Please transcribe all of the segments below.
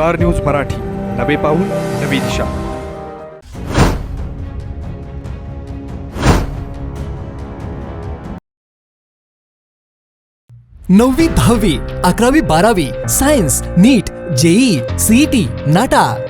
Star news Marathi. नवे पाऊल, नवी दिशा. नववी, दहावी, अकरावी, बारावी, science, NEET, JEE, CET, NATA.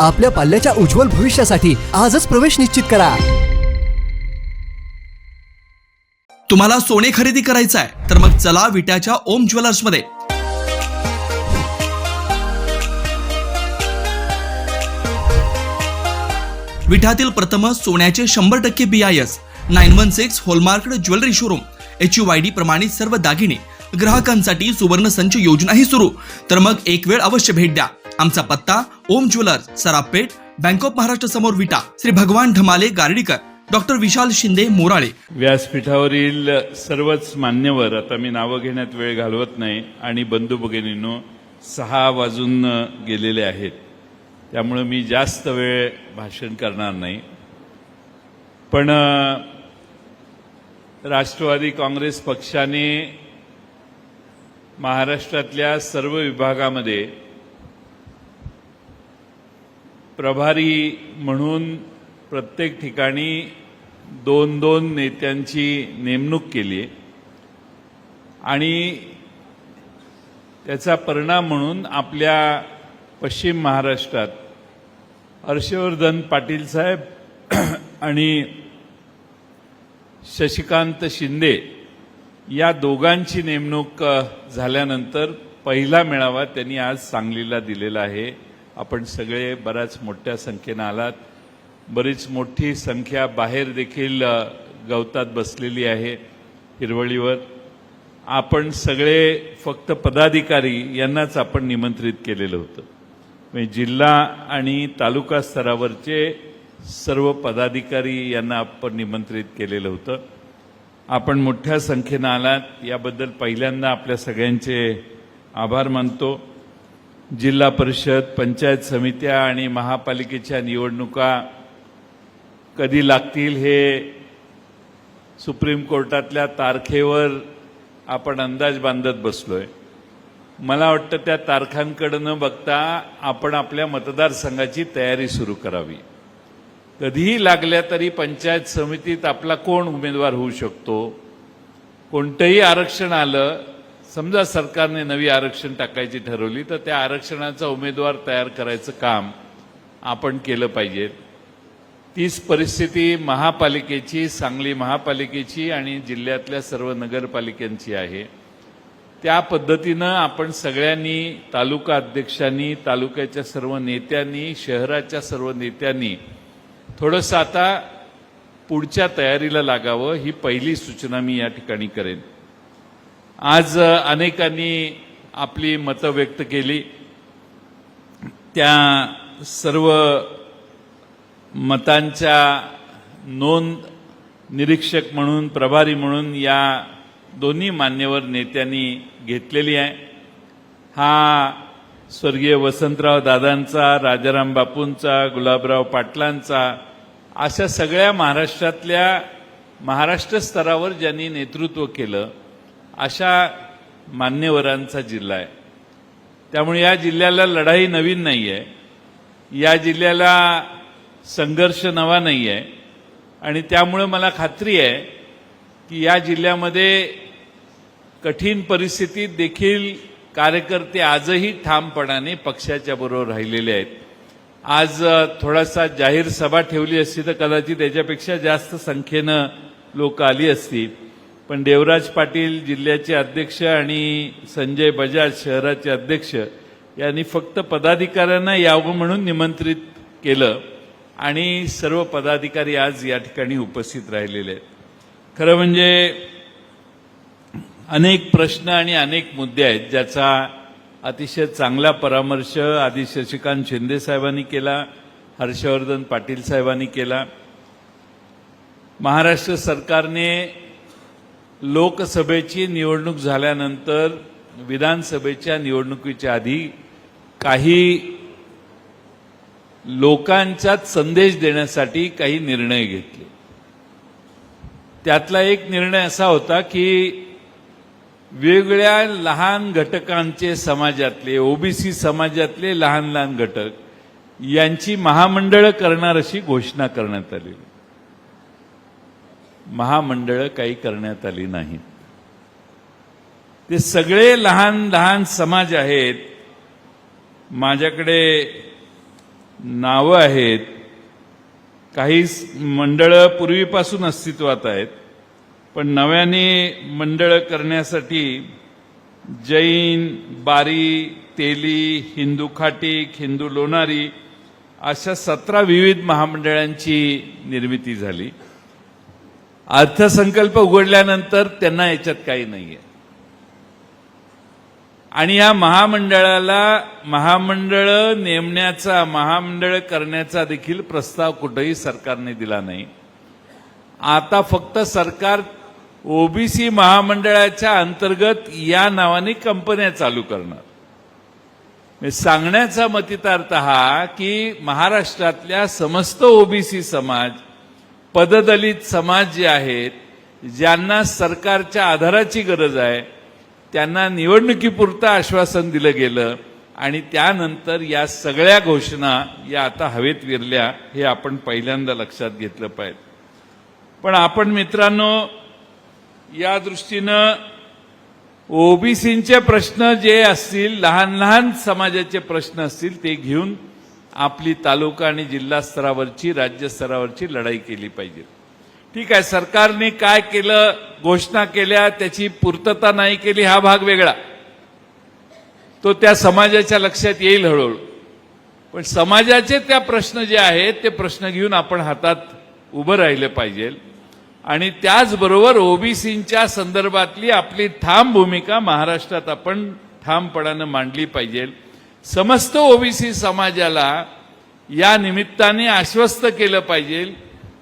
आपल्या पाल्याच्या उज्ज्वल भविष्यासाठी आजच प्रवेश निश्चित करा. तुम्हाला सोने खरेदी करायचं आहे तर मग चला विट्याच्या ओम ज्वेलर्समध्ये. विठातील प्रथम सोन्याचे शंभर टक्के B I S nine one six hallmark jewellery showroom H U Y D प्रमाणित सर्व दागिने ग्राहकांसाठी सुवर्ण संच योजनाही सुरू. तर मग एक वेळ अवश्य भेट द्या. आमचा पत्ता Om jewellers Sarapeth bank of Maharashtra समोर विटा. श्री भगवान ढमाले गार्डीकर. डॉक्टर विशाल शिंदे मोराळे. व्यासपीठावरील सर्वच मान्यवर आता मी नावं घेण्यात वेळ घालवत नाही आणि बंधू भगिनीनो सहा वाजून गेलेले आहेत. त्यामुळं मी जास्त वेळ भाषण करणार नाही. पण राष्ट्रवादी काँग्रेस पक्षाने महाराष्ट्रातल्या सर्व विभागामध्ये प्रभारी म्हणून प्रत्येक ठिकाणी दोन दोन नेत्यांची नेमणूक केली आहे. आणि त्याचा परिणाम म्हणून आपल्या पश्चिम महाराष्ट्रात हर्षवर्धन पाटील साहेब आणि शशिकांत शिंदे या दोघांची नेमणूक झाल्यानंतर पहिला मेळावा त्यांनी आज सांगलीला दिलेला आहे. आपण सगळे बऱ्याच मोठ्या संख्येनं आलात. बरीच मोठी संख्या बाहेर देखील गवतात बसलेली आहे हिरवळीवर. आपण सगळे फक्त पदाधिकारी यांनाच आपण निमंत्रित केलेलं होतं. म्हणजे जिल्हा आणि तालुका स्तरावरचे सर्व पदाधिकारी यांना आपण निमंत्रित केलेलं होतं. आपण मोठ्या संख्येनं आलात. याबद्दल पहिल्यांदा आपल्या सगळ्यांचे आभार मानतो. जिल्हा परिषद पंचायत समित्या आणि महापालिकेच्या निवडणुका कधी लागतील हे सुप्रीम कोर्टातल्या तारखेवर आपण अंदाज बांधत बसलोय. मला वाटतं त्या तारखांकडे न बघता आपण आपल्या मतदारसंघाची तयारी सुरू करावी. कधीही लागल्या तरी पंचायत समितीत आपला कोण उमेदवार होऊ शकतो? कोणतंही आरक्षण आलं समजा सरकारने नवी आरक्षण टाकायची ठरवली तर त्या आरक्षणाचा उमेदवार तयार करायचं काम आपण केलं पाहिजे. तीच परिस्थिती महापालिकेची सांगली महापालिकेची आणि जिल्ह्यातल्या सर्व नगरपालिकांची आहे. त्या पद्धतीनं आपण सगळ्यांनी तालुका अध्यक्षांनी तालुक्याच्या सर्व नेत्यांनी शहराच्या सर्व नेत्यांनी थोडंसं आता पुढच्या तयारीला लागावं ही पहिली सूचना मी या ठिकाणी करेन. आज अनेकांनी आपली मतं व्यक्त केली. त्या सर्व मतांच्या नोंद निरीक्षक म्हणून प्रभारी म्हणून या दोन्ही मान्यवर नेत्यांनी घेतलेली आहे. हा स्वर्गीय वसंतराव दादांचा राजाराम बापूंचा गुलाबराव पाटलांचा अशा सगळ्या महाराष्ट्रातल्या महाराष्ट्र स्तरावर ज्यांनी नेतृत्व केलं अशा मान्यवरांचा जिल्हा आहे. त्यामुळे या जिल्ह्याला लढाई नवीन नाही आहे या जिल्ह्याला संघर्ष नवा नाही आहे आणि त्यामुळे मला खात्री आहे की या जिल्ह्यामध्ये कठीण परिस्थितीत देखील कार्यकर्ते आजही ठामपणाने पक्षाच्या बरोबर राहिलेले आहेत. आज थोडासा जाहीर सभा ठेवली असती तर कदाचित त्याच्यापेक्षा जास्त संख्येनं लोक आली असती पण देवराज पाटील जिल्ह्याचे अध्यक्ष आणि संजय बजाज शहराचे अध्यक्ष यांनी फक्त पदाधिकाऱ्यांना यावं म्हणून निमंत्रित केलं आणि सर्व पदाधिकारी आज या ठिकाणी उपस्थित राहिलेले आहेत. खरं म्हणजे अनेक प्रश्न आणि अनेक मुद्दे आहेत ज्याचा अतिशय चांगला परामर्श आधी शशिकांत शिंदे साहेबांनी केला हर्षवर्धन पाटील साहेबांनी केला. महाराष्ट्र सरकारने लोकसभेची निवडणूक झाल्यानंतर विधानसभेच्या निवडणुकीच्या आधी काही लोकांचा संदेश देण्यासाठी काही निर्णय घेतले. त्यातला एक निर्णय असा होता की वेगवेगळ्या लहान घटकांचे समाजातले ओबीसी समाजातले लहान लहान घटक यांची महामंडळं करणार अशी घोषणा करण्यात आली महामंडळं काही करण्यात आली नाहीत ते सगळे लहान लहान समाज आहेत. माझ्याकडे नावं आहेत. काही मंडळं पूर्वीपासून अस्तित्वात आहेत. पण नव्याने मंडळं करण्यासाठी जैन बारी तेली हिंदू खाटीक हिंदू लोणारी अशा सतरा विविध महामंडळांची निर्मिती झाली. अर्थसंकल्प उघडल्यानंतर त्यांना याच्यात काही नाहीये. आणि या महामंडळाला महामंडळ नेमण्याचा महामंडळ करण्याचा देखील प्रस्ताव कुठेही सरकारने दिला नाही. आता फक्त सरकार ओबीसी महामंडळाच्या अंतर्गत या नावाने कंपन्या चालू करणार. सांगण्याचा मतितार्थ हा की महाराष्ट्रातल्या समस्त ओबीसी समाज पददलित समाज जे आहेत ज्यांना सरकारच्या आधाराची गरज आहे त्यांना निवडणुकीपुरतं आश्वासन दिलं गेलं आणि त्यानंतर या सगळ्या घोषणा या आता हवेत विरल्या हे आपण पहिल्यांदा लक्षात घेतलं पाहिजे. पण आपण मित्रांनो या दृष्टीनं ओबीसींचे प्रश्न जे असतील लहान लहान समाजाचे प्रश्न असतील ते घेऊन आपली तालुका आणि जिल्हा स्तरावरची राज्य स्तरावरची लढाई केली पाहिजे. ठीक आहे सरकारने काय केलं घोषणा केल्या त्याची पूर्तता नाही केली हा भाग वेगळा. तो त्या समाजाच्या लक्षात येईल हळूहळू. पण समाजाचे त्या प्रश्न जे आहेत ते प्रश्न घेऊन आपण हातात उभं राहिलं पाहिजे. आणि त्याचबरोबर ओबीसींच्या संदर्भातली आपली ठाम भूमिका महाराष्ट्रात आपण ठामपणानं मांडली पाहिजे. समस्त ओबीसी समाजाला या निमित्ताने आश्वस्त केलं पाहिजे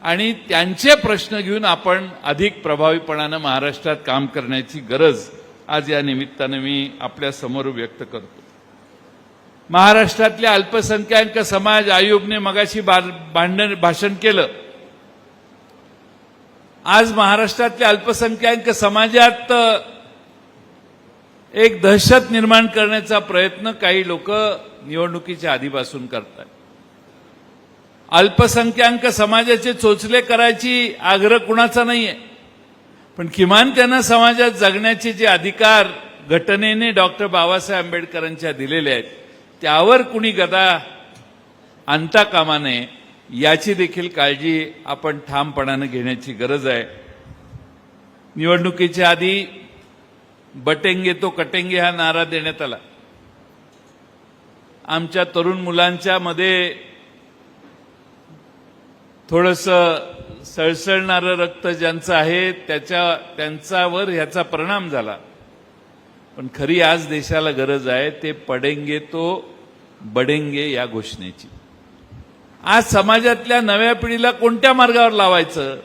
आणि त्यांचे प्रश्न घेऊन आपण अधिक प्रभावीपणानं महाराष्ट्रात काम करण्याची गरज आज या निमित्तानं मी आपल्यासमोर व्यक्त करतो. महाराष्ट्रातल्या अल्पसंख्याक समाज आयोगने मगाशी भांडण भाषण केलं. आज महाराष्ट्रातल्या अल्पसंख्याक समाजात एक दहशत निर्माण करण्याचा प्रयत्न काही लोक निवडणुकीच्या आधीपासून करतात. अल्पसंख्याक समाजाचे चोचले करायची आग्रह कुणाचा नाहीये. पण किमान त्यांना समाजात जगण्याचे जे अधिकार घटनेने डॉक्टर बाबासाहेब आंबेडकरांच्या दिलेले आहेत त्यावर कुणी गदा आणता कामा नये याची देखील काळजी आपण ठामपणानं घेण्याची गरज आहे. निवडणुकीच्या आधी बटेंगे तो कटेंगे हा नारा देण्यात आला. आमच्या तरुण मुलांच्या मध्ये थोडस सळसळणारं रक्त ज्यांचं आहे त्याच्या त्यांच्यावर ह्याचा परिणाम झाला. पण खरी आज देशाला गरज आहे ते पडेंगे तो बडेंगे या घोषणेची. आज समाजातल्या नव्या पिढीला कोणत्या मार्गावर लावायचं?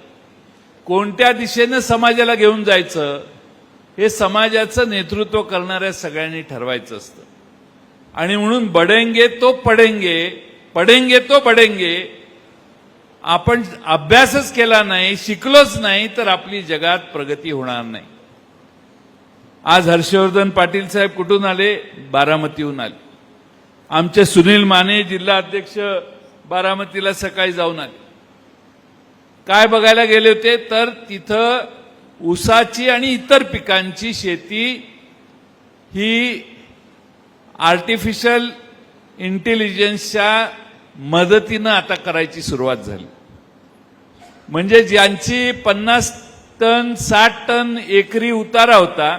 कोणत्या दिशेनं समाजाला घेऊन जायचं? हे समाजाचं नेतृत्व करणाऱ्या सगळ्यांनी ठरवायचं असतं. आणि म्हणून बडेंगे तो पडेंगे पडेंगे तो बडेंगे. आपण अभ्यासच केला नाही शिकलोच नाही तर आपली जगात प्रगती होणार नाही. आज हर्षवर्धन पाटील साहेब कुठून आले? बारामतीहून आले. आमचे सुनील माने जिल्हा अध्यक्ष बारामतीला सकाळी जाऊन आले. काय बघायला गेले होते? तर तिथं ऊसाची आणि इतर पिकांची शेती ही आर्टिफिशियल इंटेलिजन्सच्या मदतीनं आता करायची सुरुवात झाली. म्हणजे ज्यांची पन्नास टन साठ टन एकरी उतारा होता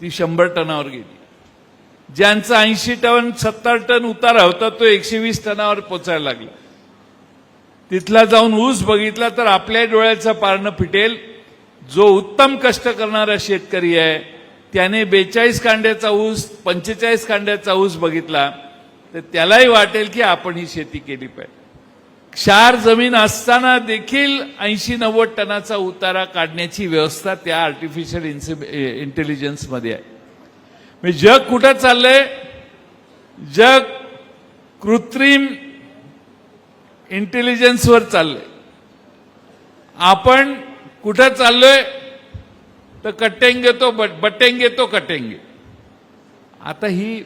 ती शंभर टनावर गेली. ज्यांचा ऐंशी टन सत्तर टन उतारा होता तो एकशे वीस टनावर पोचायला लागला. तिथला जाऊन ऊस बघितला तर आपल्या डोळ्याचं पारणं फिटेल. जो उत्तम कष्ट करणारा शेतकरी आहे त्याने बेचाळीस कांड्याचा ऊस पंचेचाळीस कांड्याचा ऊस बघितला तर त्यालाही वाटेल की आपण ही शेती केली पाहिजे. क्षार जमीन असताना देखील ऐंशी नव्वद टनाचा उतारा काढण्याची व्यवस्था त्या आर्टिफिशियल इंटेलिजन्समध्ये आहे. म्हणजे जग कुठं चाललंय? जग कृत्रिम इंटेलिजन्सवर चाललंय. आपण कुठं चाललोय? तर कटेंगे तो बट बटेंगे तो कटेंगे आता ही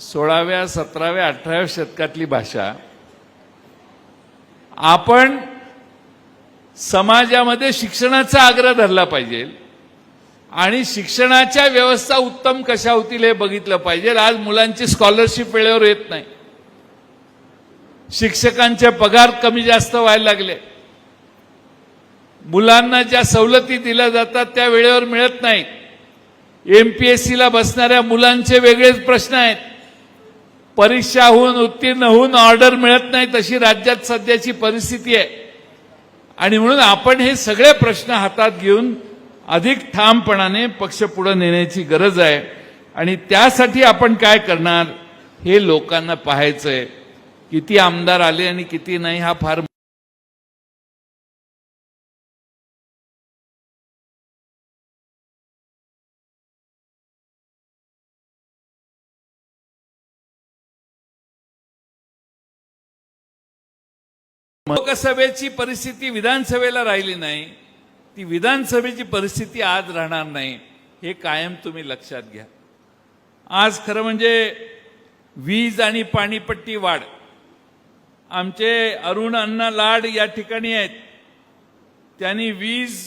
सोळाव्या सतराव्या अठराव्या शतकातली भाषा आपण समाजामध्ये शिक्षणाचा आग्रह धरला पाहिजे आणि शिक्षणाच्या व्यवस्था उत्तम कशा होतील हे बघितलं पाहिजे. आज मुलांची स्कॉलरशिप वेळेवर येत नाही. शिक्षकांचे पगार कमी जास्त व्हायला लागले. मुलांना ज्या सवलती दिल्या जातात त्या वेळेवर मिळत नाहीत. सीला बसणाऱ्या मुलांचे वेगळेच प्रश्न आहेत. परीक्षा होऊन उत्तीर्ण होऊन ऑर्डर मिळत नाही तशी राज्यात सध्याची परिस्थिती आहे. आणि म्हणून आपण हे सगळे प्रश्न हातात घेऊन अधिक ठामपणाने पक्ष पुढे नेण्याची गरज आहे. आणि त्यासाठी आपण काय करणार हे लोकांना पाहायचंय. किती आमदार आले आणि किती नाही हा फार लोकसभेची परिस्थिती विधानसभेला राहिली नाही ती विधानसभेची परिस्थिती आज राहणार नाही हे कायम तुम्ही लक्षात घ्या. आज खरं म्हणजे वीज आणि पाणीपट्टी वाढ आमचे अरुण अण्णा लाड या ठिकाणी आहेत त्यांनी वीज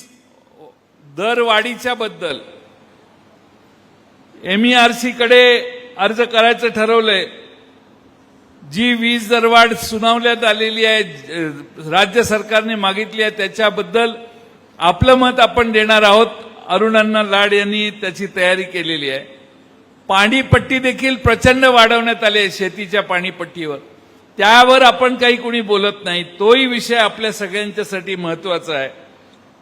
दरवाढीच्या बद्दल एम ई कडे अर्ज करायचं ठरवलंय. जी वीज दरवाढ सुनावण्यात आलेली आहे राज्य सरकारने मागितली आहे त्याच्याबद्दल आपलं मत आपण देणार आहोत. अरुणांना लाड यांनी त्याची तयारी केलेली आहे. पाणीपट्टी देखील प्रचंड वाढवण्यात आली आहे शेतीच्या पाणीपट्टीवर. त्यावर आपण काही कोणी बोलत नाही. तोही विषय आपल्या सगळ्यांच्यासाठी महत्त्वाचा आहे.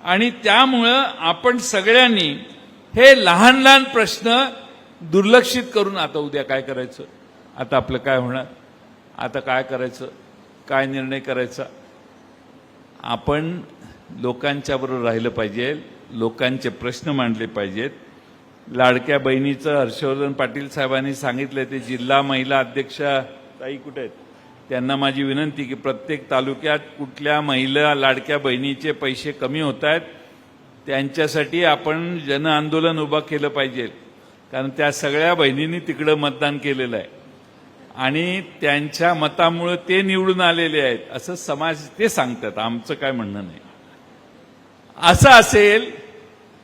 आणि त्यामुळं आपण सगळ्यांनी हे लहान लहान प्रश्न दुर्लक्षित करून आता उद्या काय करायचं? आता आपलं काय होणार? आता काय करायचं? काय निर्णय करायचा? आपण लोकांच्याबरोबर राहिलं पाहिजे लोकांचे प्रश्न मांडले पाहिजेत. लाडक्या बहिणीचं हर्षवर्धन पाटील साहेबांनी सांगितलं ते जिल्हा महिला अध्यक्षा ताई कुठे आहेत? त्यांना माझी विनंती की प्रत्येक तालुक्यात कुठल्या महिला लाडक्या बहिणीचे पैसे कमी होत आहेत त्यांच्यासाठी आपण जन आंदोलन उभं केलं पाहिजे. कारण त्या सगळ्या बहिणींनी तिकडं मतदान केलेलं आहे. आणि त्यांच्या मतामुळे ते निवडून आलेले आहेत असं समाज ते सांगतात. आमचं काय म्हणणं नाही. असं असेल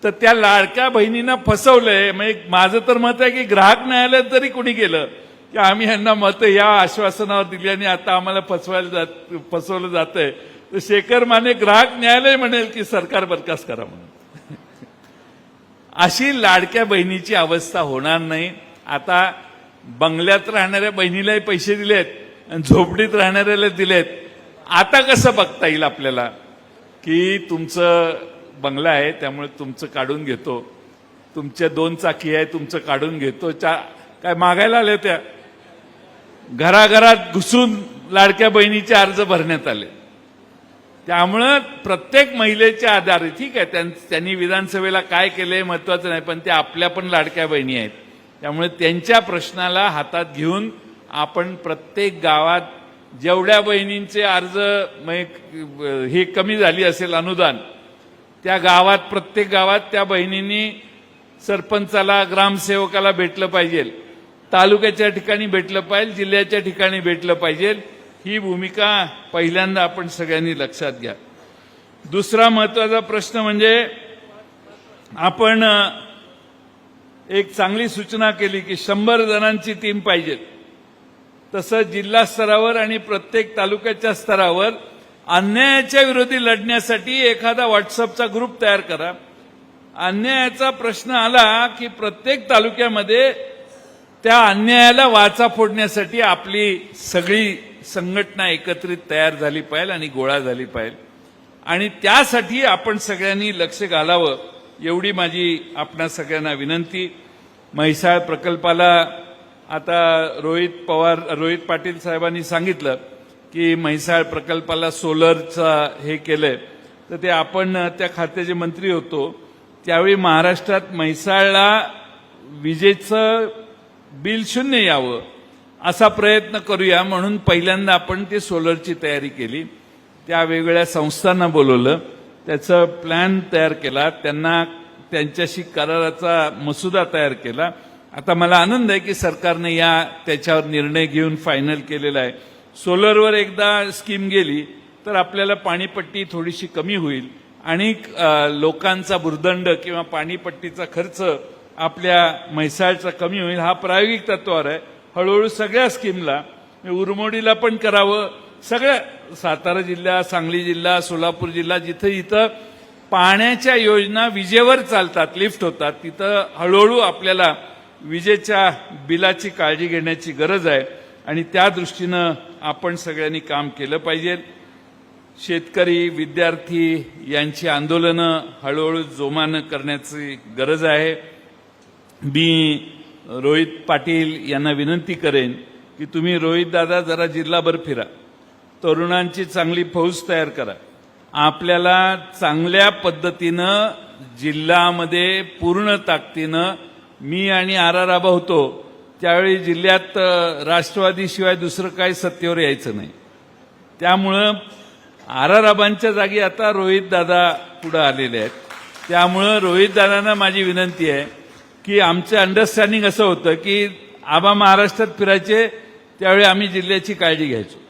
तर त्या लाडक्या बहिणींना फसवलंय. म्हणजे माझं तर मत आहे की ग्राहक न्यायालयात जरी कोणी गेलं की आम्ही यांना मतं या आश्वासनावर दिली आणि आता आम्हाला फसवायला जात फसवलं जातंय तर शेखर माने ग्राहक न्यायालय म्हणेल की सरकार बरखास्त करा म्हणून. अशी लाडक्या बहिणीची अवस्था होणार नाही. आता बंगल्यात राहणाऱ्या बहिणीलाही पैसे दिलेत आणि झोपडीत राहणाऱ्याला दिलेत. आता कसं बघता येईल आपल्याला? की तुमचं बंगला आहे त्यामुळे तुमचं काढून घेतो. तुमच्या दोन चाकी आहे तुमचं काढून घेतो. चा काय मागायला आल्या त्या घराघरात घुसून लाडक्या बहिणीचे अर्ज भरण्यात आले. त्यामुळं प्रत्येक महिलेच्या आधारे ठीक आहे त्यां- त्यांनी विधानसभेला काय केलंय महत्वाचं नाही पण त्या आपल्या पण लाडक्या बहिणी आहेत. त्यामुळे त्यांच्या प्रश्नाला हातात घेऊन आपण प्रत्येक गावात जेवढ्या बहिणींचे अर्ज हे कमी झाली असेल अनुदान त्या गावात प्रत्येक गावात त्या बहिणींनी सरपंचाला ग्रामसेवकाला भेटलं पाहिजे. तालुक्याच्या ठिकाणी भेटलं पाहिजे जिल्ह्याच्या ठिकाणी भेटलं पाहिजे. ही भूमिका पहिल्यांदा आपण सगळ्यांनी लक्षात घ्या. दुसरा महत्त्वाचा प्रश्न म्हणजे आपण एक चांगली सूचना केली की शंभर जणांची टीम पाहिजे. तसं जिल्हा स्तरावर आणि प्रत्येक तालुक्याच्या स्तरावर अन्यायाच्या विरोधी लढण्यासाठी एखादा व्हॉट्सअपचा ग्रुप तयार करा. अन्यायाचा प्रश्न आला की प्रत्येक तालुक्यामध्ये त्या अन्यायाला वाचा फोडण्यासाठी आपली सगळी संघटना एकत्रित तयार झाली पाहिजे आणि गोळा झाली पाहिजे आणि त्यासाठी आपण सगळ्यांनी लक्ष घालावं. एवढी माझी आपणा सगळ्यांना विनंती. म्हैसाळ प्रकल्पाला आता रोहित पवार रोहित पाटील साहेबांनी सांगितलं की म्हैसाळ प्रकल्पाला सोलरचा हे केलंय. तर ते आपण त्या खात्याचे मंत्री होतो त्यावेळी महाराष्ट्रात म्हैसाळला विजेचं बिल शून्य यावं असा प्रयत्न करूया म्हणून पहिल्यांदा आपण ते सोलरची तयारी केली. त्या वेगवेगळ्या संस्थांना बोलवलं. त्याचं प्लॅन तयार केला त्यांना त्यांच्याशी कराराचा मसुदा तयार केला. आता मला आनंद आहे की सरकारने या त्याच्यावर निर्णय घेऊन फायनल केलेला आहे. सोलरवर एकदा स्कीम गेली तर आपल्याला पाणीपट्टी थोडीशी कमी होईल. आणि लोकांचा भुर्दंड किंवा पाणीपट्टीचा खर्च आपल्या म्हैसाळचा कमी होईल हा प्रायोगिक तत्वावर आहे. हळूहळू सगळ्या स्कीमला उरमोडीला पण करावं. सगळ्या सातारा जिल्हा सांगली जिल्हा सोलापूर जिल्हा जिथं इथं पाण्याच्या योजना विजेवर चालतात लिफ्ट होतात तिथं हळूहळू आपल्याला विजेच्या बिलाची काळजी घेण्याची गरज आहे आणि त्या दृष्टीनं आपण सगळ्यांनी काम केलं पाहिजे. शेतकरी विद्यार्थी यांची आंदोलनं हळूहळू जोमानं करण्याची गरज आहे. मी रोहित पाटील यांना विनंती करेन की तुम्ही रोहित दादा जरा जिल्हाभर फिरा. तरुणांची चांगली फौज तयार करा. आपल्याला चांगल्या पद्धतीनं जिल्ह्यामध्ये पूर्ण ताकदीनं मी आणि आर आर आबा होतो त्यावेळी जिल्ह्यात राष्ट्रवादीशिवाय दुसरं काही सत्तेवर यायचं नाही. त्यामुळं आर आर आबांच्या जागी आता रोहित दादा पुढे आलेले आहेत. त्यामुळं रोहित दादांना माझी विनंती आहे की आमचं अंडरस्टँडिंग असं होतं की आबा महाराष्ट्रात फिरायचे त्यावेळी आम्ही जिल्ह्याची काळजी घ्यायचो.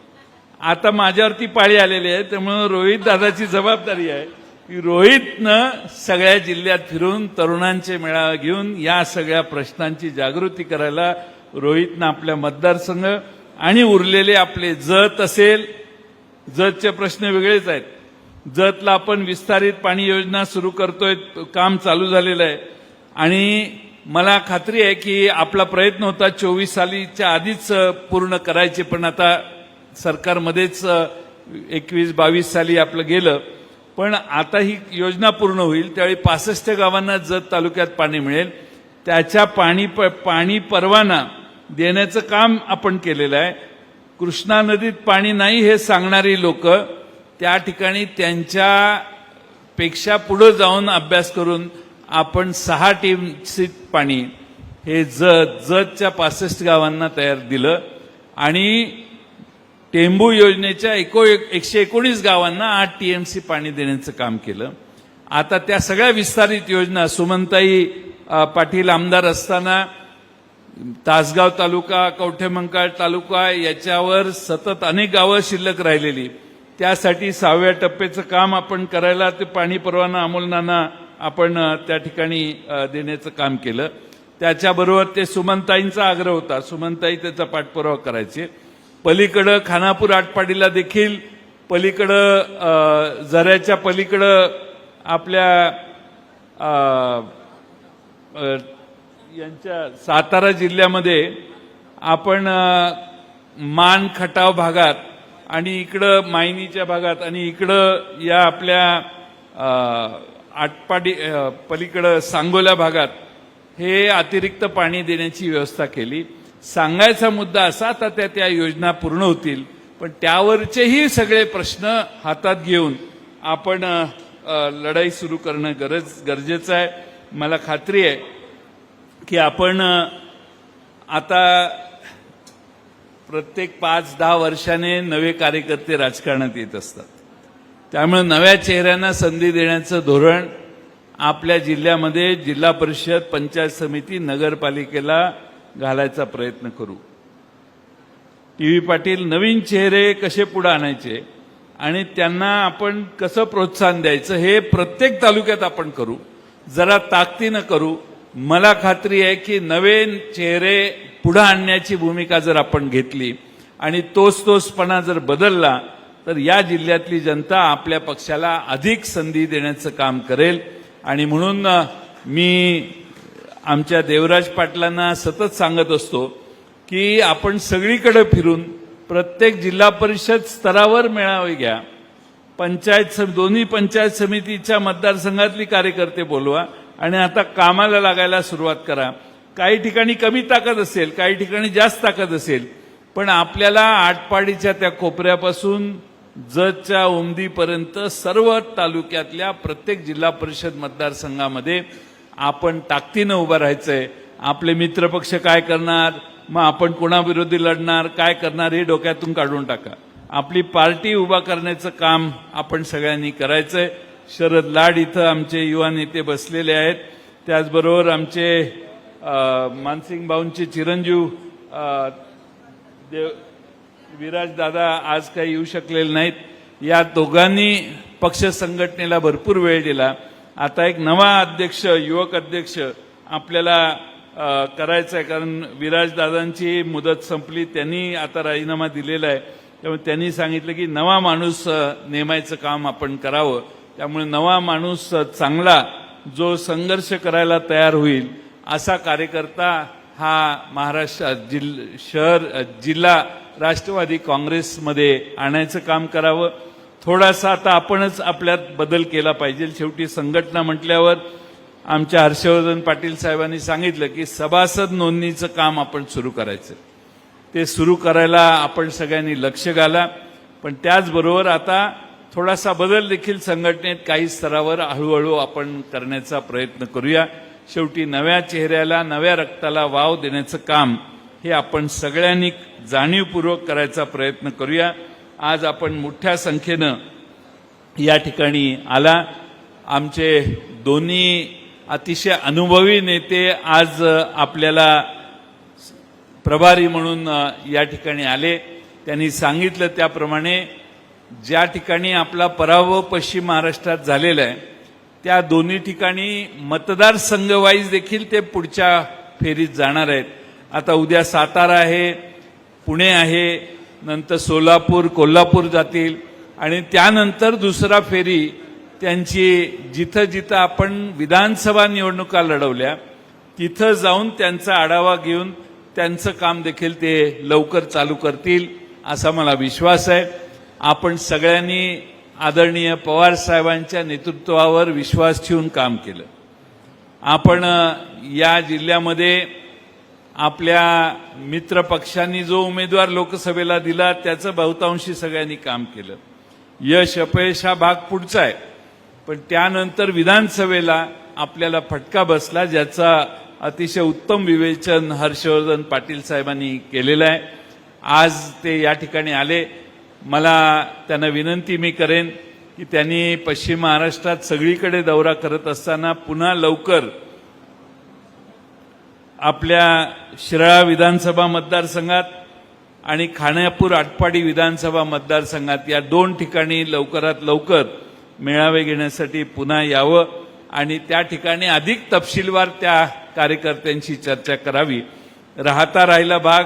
आता माझ्यावरती पाळी आलेली आहे त्यामुळं रोहित दादाची जबाबदारी आहे. की रोहितनं सगळ्या जिल्ह्यात फिरून तरुणांचे मेळावे घेऊन या सगळ्या प्रश्नांची जागृती करायला रोहितनं आपल्या मतदारसंघ आणि उरलेले आपले जत असेल जतचे प्रश्न वेगळेच आहेत. जतला आपण विस्तारित पाणी योजना सुरू करतोय काम चालू झालेलं आहे. आणि मला खात्री आहे की आपला प्रयत्न होता चोवीस सालीच्या आधीच पूर्ण करायचे पण आता सरकारमध्येच एकवीस बावीस साली आपलं गेलं पण आता ही योजना पूर्ण होईल त्यावेळी पासष्ट गावांना जत तालुक्यात पाणी मिळेल. त्याच्या पाणी प पाणी परवाना देण्याचं काम आपण केलेलं आहे. कृष्णा नदीत पाणी नाही हे सांगणारी लोक त्या ठिकाणी त्यांच्या पेक्षा जाऊन अभ्यास करून आपण सहा टीमसीत पाणी हे जत जतच्या पासष्ट गावांना तयार दिलं. आणि टेंबू योजनेच्या एको एकशे एकोणीस गावांना आठ टीएमसी पाणी देण्याचं काम केलं. आता त्या सगळ्या विस्तारित योजना सुमनताई पाटील आमदार असताना तासगाव तालुका कवठेमंकाळ तालुका याच्यावर सतत अनेक गावं शिल्लक राहिलेली. त्यासाठी सहाव्या टप्प्याचं काम आपण करायला ते पाणी परवाना अमोलनाना आपण त्या ठिकाणी देण्याचं काम केलं. त्याच्याबरोबर ते सुमनताईंचा आग्रह होता. सुमनताई त्याचा पाठपुरावा करायचे. पलीकडं खानापूर आटपाडीला देखील पलीकडं झऱ्याच्या पलीकडं आपल्या यांच्या सातारा जिल्ह्यामध्ये आपण मान खटाव भागात आणि इकडं मायनीच्या भागात आणि इकडं या आपल्या आटपाडी पलीकडं सांगोला भागात हे अतिरिक्त पाणी देण्याची व्यवस्था केली. सांगायचा मुद्दा असा आता त्या त्या योजना पूर्ण होतील पण त्यावरचेही सगळे प्रश्न हातात घेऊन आपण लढाई सुरू करणं गरज गरजेचं आहे. मला खात्री आहे की आपण आता प्रत्येक पाच दहा वर्षाने नवे कार्यकर्ते राजकारणात येत असतात. त्यामुळे नव्या चेहऱ्यांना संधी देण्याचं धोरण आपल्या जिल्ह्यामध्ये जिल्हा परिषद पंचायत समिती नगरपालिकेला घालायचा प्रयत्न करू. टी व्ही पाटील नवीन चेहरे कसे पुढे आणायचे आणि त्यांना आपण कसं प्रोत्साहन द्यायचं हे प्रत्येक तालुक्यात आपण करू. जरा ताकदीनं करू. मला खात्री आहे की नवीन चेहरे पुढे आणण्याची भूमिका जर आपण घेतली आणि तोच तोचपणा जर बदलला तर या जिल्ह्यातली जनता आपल्या पक्षाला अधिक संधी देण्याचं काम करेल. आणि म्हणून मी आमच्या देवराज पाटलांना सतत सांगत असतो की आपण सगळीकडे फिरून प्रत्येक जिल्हा परिषद स्तरावर मेळावे घ्या. पंचायत सम- दोन्ही पंचायत समितीच्या मतदारसंघातली कार्यकर्ते बोलवा आणि आता कामाला लागायला सुरुवात करा. काही ठिकाणी कमी ताकद असेल काही ठिकाणी जास्त ताकद असेल पण आपल्याला आटपाडीच्या त्या कोपऱ्यापासून जतच्या उमदीपर्यंत सर्व तालुक्यातल्या प्रत्येक जिल्हा परिषद मतदारसंघामध्ये आपण ताकदीनं उभं राहायचंय. आपले मित्रपक्ष काय करणार? मग आपण कोणाविरोधी लढणार? काय करणार? हे डोक्यातून काढून टाका. आपली पार्टी उभा करण्याचं काम आपण सगळ्यांनी करायचंय. शरद लाड इथं आमचे युवा नेते बसलेले आहेत. त्याचबरोबर आमचे मानसिंग भाऊंचे चिरंजीव देव विराज दादा आज काही येऊ शकलेले नाहीत. या दोघांनी पक्ष संघटनेला भरपूर वेळ दिला. आता एक नवा अध्यक्ष युवक अध्यक्ष आपल्याला करायचं करायचा आहे कारण विराजदादांची मुदत संपली त्यांनी आता राजीनामा दिलेला आहे. त्यामुळे त्यांनी सांगितलं की नवा माणूस नेमायचं काम आपण करावं. त्यामुळे नवा माणूस चांगला जो संघर्ष करायला तयार होईल असा कार्यकर्ता हा महाराष्ट्र जिल शहर जिल्हा राष्ट्रवादी काँग्रेसमध्ये आणायचं काम करावं. थोडासा आता आपणच आपल्यात बदल केला पाहिजे. शेवटी संघटना म्हटल्यावर आमच्या हर्षवर्धन पाटील साहेबांनी सांगितलं की सभासद नोंदणीचं काम आपण सुरू करायचं. ते सुरू करायला आपण सगळ्यांनी लक्ष घाला. पण त्याचबरोबर आता थोडासा बदल देखील संघटनेत काही स्तरावर हळूहळू आपण करण्याचा प्रयत्न करूया. शेवटी नव्या चेहऱ्याला नव्या रक्ताला वाव देण्याचं काम हे आपण सगळ्यांनी जाणीवपूर्वक करायचा प्रयत्न करूया. आज आपण मोठ्या संख्येनं या ठिकाणी आला. आमचे दोन्ही अतिशय अनुभवी नेते आज आपल्याला प्रभारी म्हणून या ठिकाणी आले. त्यांनी सांगितलं त्याप्रमाणे ज्या ठिकाणी आपला पराभव पश्चिम महाराष्ट्रात झालेला आहे त्या दोन्ही ठिकाणी मतदारसंघवाईज देखील ते पुढच्या फेरीत जाणार आहेत. आता उद्या सातारा आहे पुणे आहे नंतर सोलापूर कोल्हापूर जातील. आणि त्यानंतर दुसरा फेरी त्यांची जिथं जिथं आपण विधानसभा निवडणुका लढवल्या तिथं जाऊन त्यांचा आढावा घेऊन त्यांचं काम देखील ते लवकर चालू करतील असा मला विश्वास आहे. आपण सगळ्यांनी आदरणीय पवार साहेबांच्या नेतृत्वावर विश्वास ठेवून काम केलं. आपण या जिल्ह्यामध्ये आपल्या मित्र पक्षांनी जो उमेदवार लोकसभेला दिला त्याचं बहुतांशी सगळ्यांनी काम केलं. यश अपयश हा भाग पुढचा आहे. पण त्यानंतर विधानसभेला आपल्याला फटका बसला ज्याचा अतिशय उत्तम विवेचन हर्षवर्धन पाटील साहेबांनी केलेलं आहे. आज ते या ठिकाणी आले. मला त्यांना विनंती मी करेन की त्यांनी पश्चिम महाराष्ट्रात सगळीकडे दौरा करत असताना पुन्हा लवकर आपल्या शिराळा विधानसभा मतदारसंघात आणि खाण्यापूर आटपाडी विधानसभा मतदारसंघात या दोन ठिकाणी लवकरात लवकर मेळावे घेण्यासाठी पुन्हा यावं आणि त्या ठिकाणी अधिक तपशीलवार त्या कार्यकर्त्यांशी चर्चा करावी. राहता राहिला भाग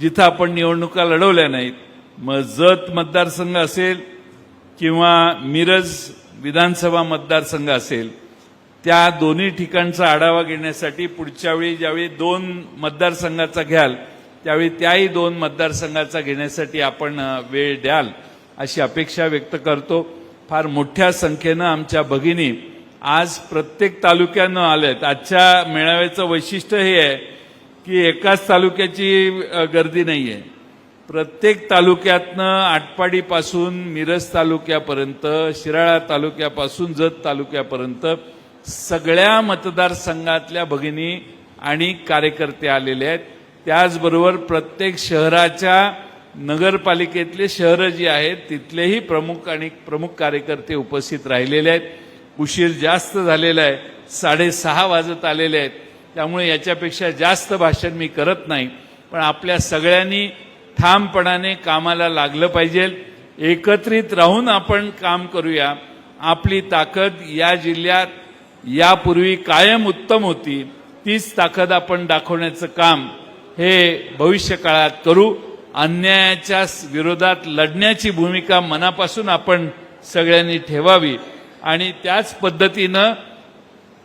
जिथं आपण निवडणुका लढवल्या नाहीत. मग जत मतदारसंघ असेल किंवा मिरज विधानसभा मतदारसंघ असेल त्या दोन्ही ठिकाणचा आढावा घेण्यासाठी पुढच्या वेळी ज्यावेळी दोन मतदारसंघाचा घ्याल त्यावेळी त्याही दोन मतदारसंघाचा घेण्यासाठी आपण वेळ द्याल अशी अपेक्षा व्यक्त करतो. फार मोठ्या संख्येनं आमच्या भगिनी आज प्रत्येक तालुक्यानं आल्यात आजच्या मेळाव्याचं वैशिष्ट्य हे आहे की एकाच तालुक्याची गर्दी नाही आहे प्रत्येक तालुक्यातनं आटपाडीपासून मिरज तालुक्यापर्यंत शिराळा तालुक्यापासून जत तालुक्यापर्यंत सगळ्या मतदारसंघातल्या भगिनी आणि कार्यकर्ते आलेले आहेत. त्याचबरोबर प्रत्येक शहराच्या नगरपालिकेतले शहरं जी आहेत तिथलेही प्रमुख आणि प्रमुख कार्यकर्ते उपस्थित राहिलेले आहेत. उशीर जास्त झालेला आहे. साडेसहा वाजत आलेले आहेत. त्यामुळे याच्यापेक्षा जास्त भाषण मी करत नाही. पण आपल्या सगळ्यांनी ठामपणाने कामाला लागलं पाहिजे. एकत्रित राहून आपण काम करूया. आपली ताकद या जिल्ह्यात यापूर्वी कायम उत्तम होती. तीच ताकद आपण दाखवण्याचं काम हे भविष्य काळात करू. अन्यायाच्या विरोधात लढण्याची भूमिका मनापासून आपण सगळ्यांनी ठेवावी. आणि त्याच पद्धतीनं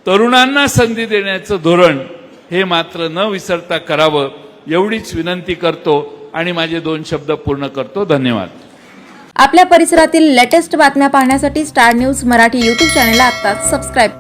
तरुणांना संधी देण्याचं धोरण हे मात्र न विसरता करावं एवढीच विनंती करतो आणि माझे दोन शब्द पूर्ण करतो. धन्यवाद. आपल्या परिसरातील लेटेस्ट बातम्या पाहण्यासाठी स्टार न्यूज मराठी यूट्यूब चॅनलला आत्ताच सबस्क्राईब करा.